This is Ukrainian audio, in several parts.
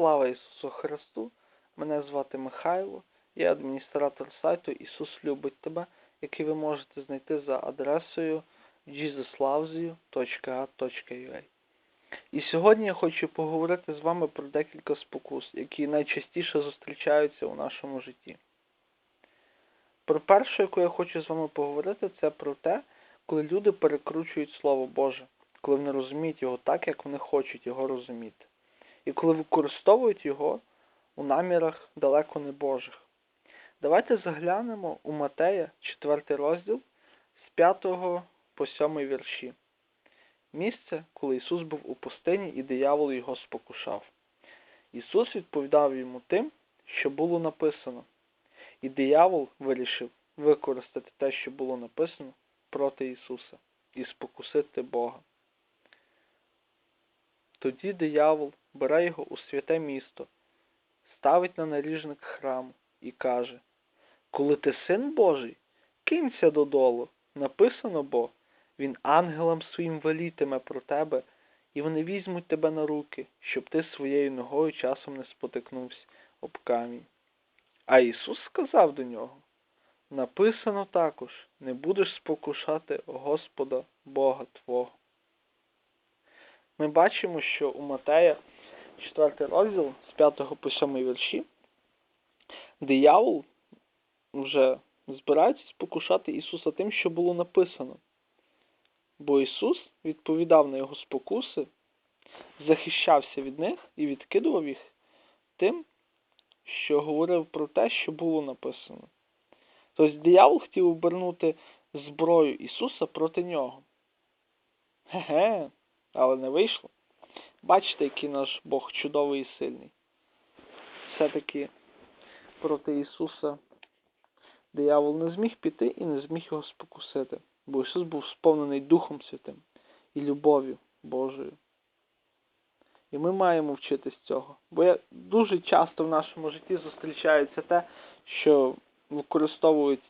Слава Ісусу Христу! Мене звати Михайло, я адміністратор сайту Ісус любить тебе, який ви можете знайти за адресою jesuslovesyou.a.ua І сьогодні я хочу поговорити з вами про декілька спокус, які найчастіше зустрічаються у нашому житті. Про першу, яку я хочу з вами поговорити, це про те, коли люди перекручують Слово Боже, коли вони розуміють його так, як вони хочуть його розуміти і коли використовують його у намірах далеко не Божих. Давайте заглянемо у Матея, 4 розділ з 5 по 7 вірші. Місце, коли Ісус був у пустині і диявол його спокушав. Ісус відповідав йому тим, що було написано, і диявол вирішив використати те, що було написано, проти Ісуса і спокусити Бога. Тоді диявол бере його у святе місто, ставить на наріжник храму і каже Коли ти син Божий, кинься додолу. Написано бо, він ангелам своїм велітиме про тебе, і вони візьмуть тебе на руки, щоб ти своєю ногою часом не спотикнувся об камінь. А Ісус сказав до нього Написано також не будеш спокушати Господа Бога Твого. Ми бачимо, що у Матея 4 розділ з 5 по 7 вірші, диявол вже збирається спокушати Ісуса тим, що було написано. Бо Ісус відповідав на його спокуси, захищався від них і відкидував їх тим, що говорив про те, що було написано. Тобто диявол хотів обернути зброю Ісуса проти нього. Ге-ге, але не вийшло. Бачите, який наш Бог чудовий і сильний. Все-таки проти Ісуса диявол не зміг піти і не зміг його спокусити, бо Ісус був сповнений Духом Святим і любов'ю Божою. І ми маємо вчитись цього. Бо я дуже часто в нашому житті зустрічається те, що використовують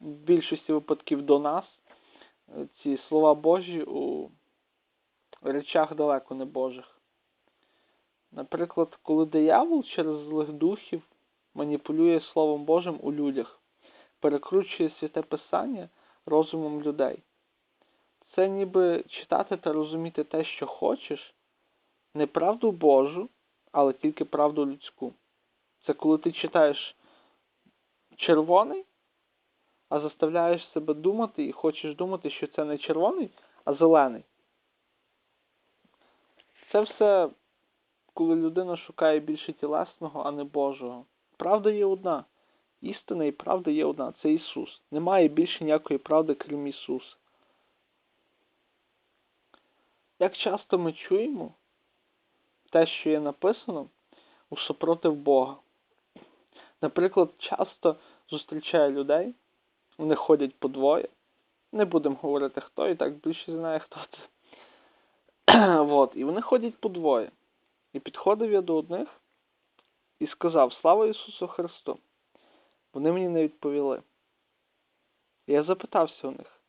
в більшості випадків до нас ці слова Божі у речах далеко не Божих. Наприклад, коли диявол через злих духів маніпулює Словом Божим у людях, перекручує святе Писання розумом людей. Це ніби читати та розуміти те, що хочеш, не правду Божу, але тільки правду людську. Це коли ти читаєш червоний, а заставляєш себе думати і хочеш думати, що це не червоний, а зелений. Це все, коли людина шукає більше тілесного, а не Божого. Правда є одна. Істина і правда є одна. Це Ісус. Немає більше ніякої правди, крім Ісуса. Як часто ми чуємо те, що є написано, у супротив Бога. Наприклад, часто зустрічаю людей, вони ходять по двоє. Не будемо говорити хто, і так більше знає, хто це. вот. І вони ходять по двоє. І підходив я до одних і сказав Слава Ісусу Христу! Вони мені не відповіли. Я запитався у них,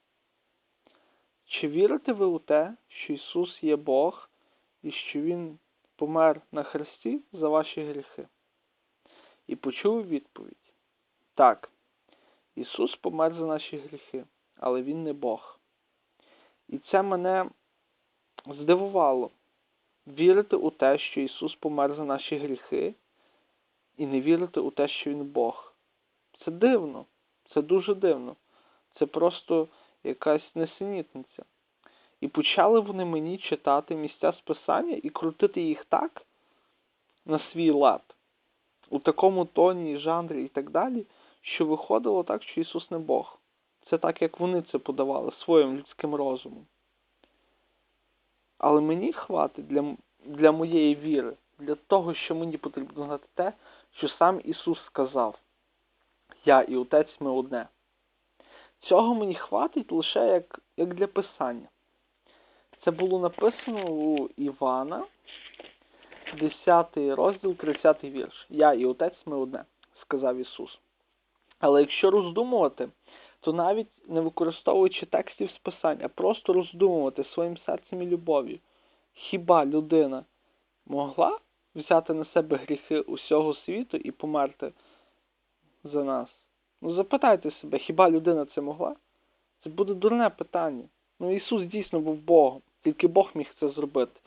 чи вірите ви у те, що Ісус є Бог і що Він помер на Христі за ваші гріхи? І почув відповідь: Так, Ісус помер за наші гріхи, але Він не Бог. І це мене здивувало вірити у те, що Ісус помер за наші гріхи, і не вірити у те, що Він Бог. Це дивно, це дуже дивно. Це просто якась несенітниця. І почали вони мені читати місця списання і крутити їх так на свій лад, у такому тоні, жанрі і так далі, що виходило так, що Ісус не Бог. Це так, як вони це подавали своїм людським розумом. Але мені хватить для для моєї віри, для того, що мені потрібно знати те, що сам Ісус сказав. Я і Отець ми одне. Цього мені хватить лише як, як для Писання. Це було написано у Івана, 10 розділ, 30 вірш. Я і Отець ми одне, сказав Ісус. Але якщо роздумувати, то навіть не використовуючи текстів списання, а просто роздумувати своїм серцем і любов'ю, хіба людина могла взяти на себе гріхи усього світу і померти за нас? Ну запитайте себе, хіба людина це могла? Це буде дурне питання. Ну Ісус дійсно був Богом, тільки Бог міг це зробити.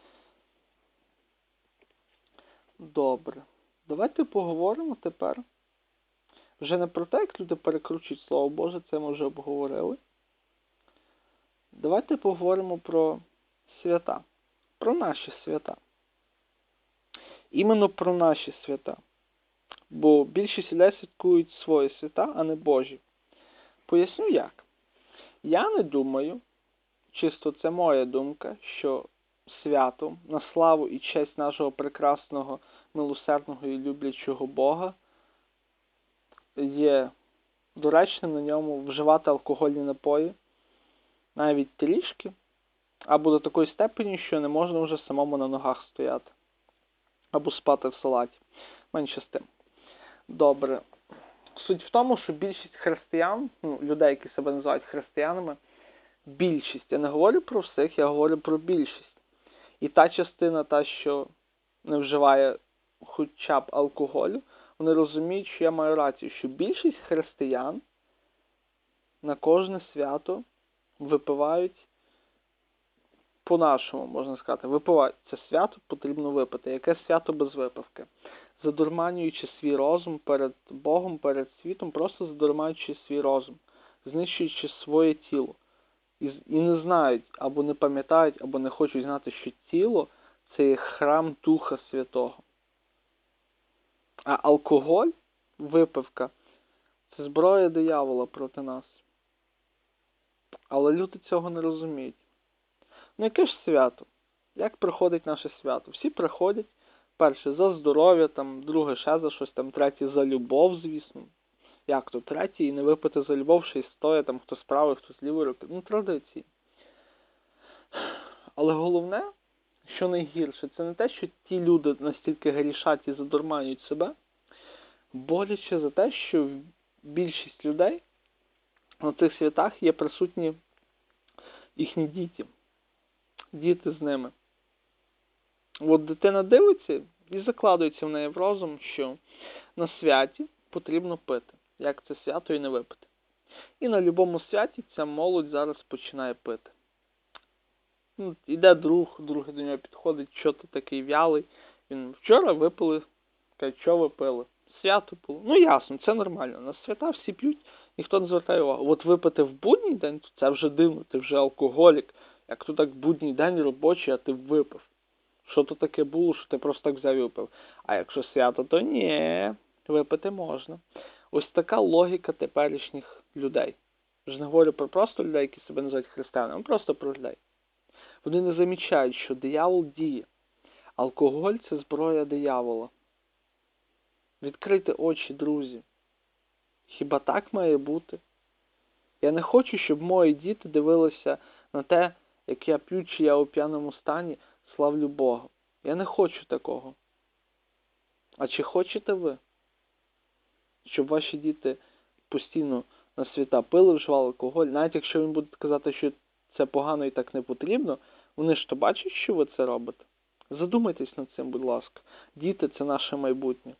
Добре. Давайте поговоримо тепер. Вже не про те, як люди перекручують Слово Боже, це ми вже обговорили. Давайте поговоримо про свята, про наші свята. Іменно про наші свята. Бо більшість людей святкують свої свята, а не Божі. Поясню як. Я не думаю, чисто це моя думка, що свято на славу і честь нашого прекрасного, милосердного і люблячого Бога є доречним на ньому вживати алкогольні напої, навіть трішки, або до такої степені, що не можна вже самому на ногах стояти, або спати в салаті. Менше з тим. Добре. Суть в тому, що більшість християн, ну, людей, які себе називають християнами, більшість. Я не говорю про всіх, я говорю про більшість. І та частина, та, що не вживає хоча б алкоголю, вони розуміють, що я маю рацію, що більшість християн на кожне свято випивають по-нашому, можна сказати, випивають. Це свято потрібно випити. Яке свято без випивки? Задурманюючи свій розум перед Богом, перед світом, просто задурманюючи свій розум, знищуючи своє тіло. І, і не знають, або не пам'ятають, або не хочуть знати, що тіло це є храм Духа Святого. А алкоголь, випивка, це зброя диявола проти нас. Але люди цього не розуміють. Ну яке ж свято? Як проходить наше свято? Всі приходять, перше за здоров'я, там, друге ще за щось, там, третє за любов, звісно. Як то третє, і не випити за любов, ще й стоя, там хто з правої, хто з лівої руки. Ну, традиції. Але головне, що найгірше, це не те, що ті люди настільки грішать і задурманюють себе, боляче за те, що більшість людей на цих святах є присутні їхні діти. Діти з ними. От дитина дивиться і закладується в неї в розум, що на святі потрібно пити. Як це свято і не випити. І на будь-якому святі ця молодь зараз починає пити. Ну, Іде друг, другий до нього підходить, що ти такий вялий. Він вчора випили, каже, що ви пили? Свято було. Ну ясно, це нормально. На свята всі п'ють, ніхто не звертає увагу. От випити в будній день, то це вже дивно, ти вже алкоголік. Як то так будній день робочий, а ти випив. Що то таке було, що ти просто так взяв і випив. А якщо свято, то ні, випити можна. Ось така логіка теперішніх людей. Вже не говорю про просто людей, які себе називають християнами, а просто про людей. Вони не замічають, що диявол діє. Алкоголь це зброя диявола. Відкрийте очі, друзі. Хіба так має бути? Я не хочу, щоб мої діти дивилися на те, як я п'ю, чи я у п'яному стані, славлю Бога. Я не хочу такого. А чи хочете ви? Щоб ваші діти постійно на свята пили, вживали алкоголь, навіть якщо він буде казати, що це погано і так не потрібно, вони ж то бачать, що ви це робите. Задумайтесь над цим, будь ласка. Діти це наше майбутнє.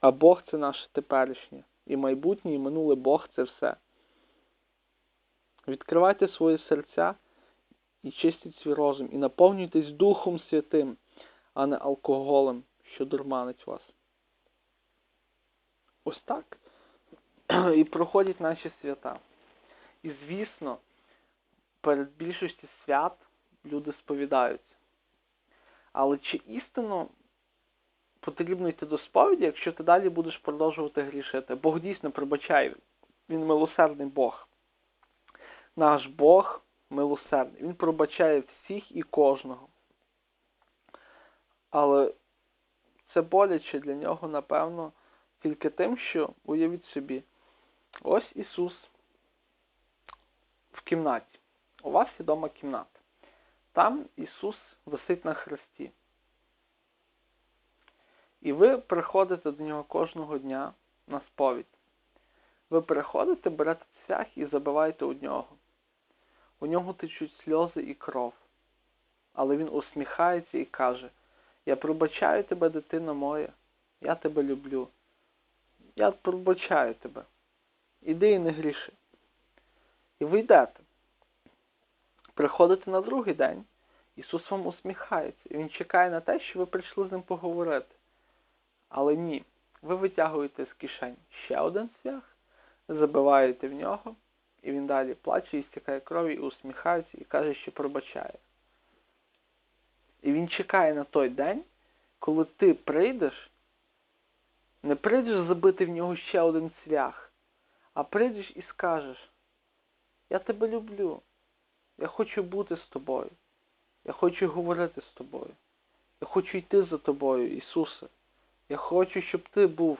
А Бог це наше теперішнє. І майбутнє, і минуле Бог це все. Відкривайте свої серця і чистіть свій розум, і наповнюйтесь Духом Святим, а не алкоголем, що дурманить вас. Ось так і проходять наші свята. І, звісно, перед більшістю свят люди сповідаються. Але чи істинно потрібно йти до сповіді, якщо ти далі будеш продовжувати грішити? Бог дійсно пробачає, Він милосердний Бог. Наш Бог милосердний. Він пробачає всіх і кожного. Але це боляче для нього, напевно, тільки тим, що уявіть собі, ось Ісус в кімнаті. У вас є вдома кімната. Там Ісус висить на хресті. І ви приходите до нього кожного дня на сповідь. Ви приходите, берете цвях і забиваєте у нього. У нього течуть сльози і кров. Але він усміхається і каже: Я пробачаю тебе, дитино моя. Я тебе люблю. Я пробачаю тебе. Іди і не гріши. І ви йдете. Приходите на другий день, Ісус вам усміхається, і Він чекає на те, що ви прийшли з ним поговорити. Але ні, ви витягуєте з кишень ще один цвях, забиваєте в нього, і він далі плаче і стікає крові, і усміхається, і каже, що пробачає. І він чекає на той день, коли ти прийдеш, не прийдеш забити в нього ще один цвях, а прийдеш і скажеш, я тебе люблю, я хочу бути з тобою, я хочу говорити з тобою, я хочу йти за тобою, Ісусе. Я хочу, щоб ти був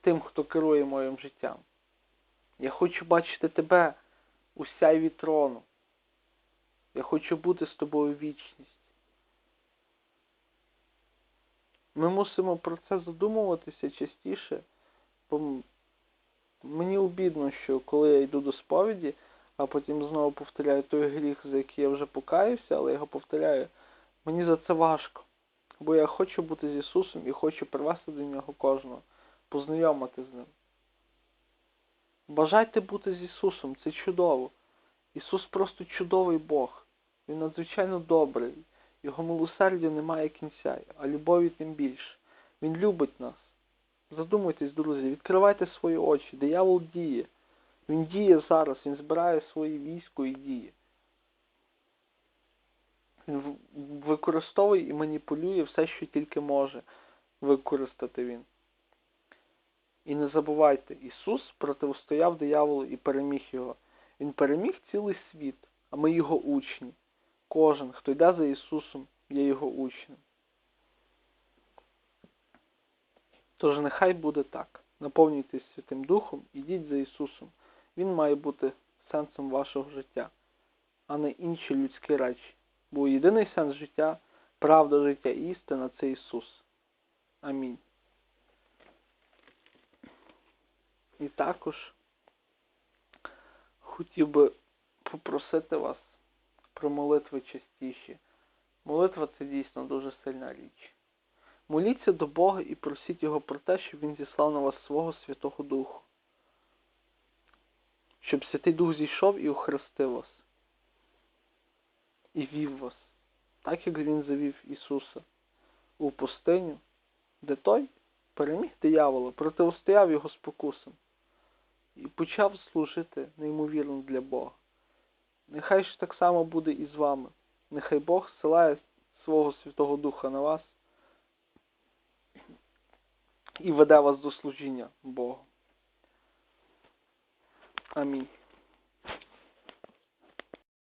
тим, хто керує моїм життям. Я хочу бачити тебе у сяйві трону. Я хочу бути з тобою вічність. Ми мусимо про це задумуватися частіше, бо мені обідно, що коли я йду до сповіді, а потім знову повторяю той гріх, за який я вже покаявся, але я його повторяю, мені за це важко. Бо я хочу бути з Ісусом і хочу привести до нього кожного, познайомити з ним. Бажайте бути з Ісусом, це чудово. Ісус просто чудовий Бог. Він надзвичайно добрий. Його милосердя немає кінця, а любові тим більше. Він любить нас. Задумайтесь, друзі, відкривайте свої очі. Диявол діє. Він діє зараз, він збирає свої військо і діє. Він використовує і маніпулює все, що тільки може використати він. І не забувайте, Ісус протистояв дияволу і переміг його. Він переміг цілий світ, а ми його учні. Кожен, хто йде за Ісусом, є його учнем. Тож нехай буде так. Наповнюйтесь Святим Духом, ідіть за Ісусом. Він має бути сенсом вашого життя, а не інші людські речі. Бо єдиний сенс життя, правда життя і істина це Ісус. Амінь. І також хотів би попросити вас про молитви частіші. Молитва це дійсно дуже сильна річ. Моліться до Бога і просіть Його про те, щоб Він зіслав на вас свого Святого Духу. Щоб Святий Дух зійшов і охрестив вас. І вів вас, так як Він завів Ісуса у пустиню, де той переміг диявола, протистояв його спокусам і почав служити неймовірно для Бога. Нехай ж так само буде і з вами. Нехай Бог зсилає свого Святого Духа на вас і веде вас до служіння Богу. Амінь.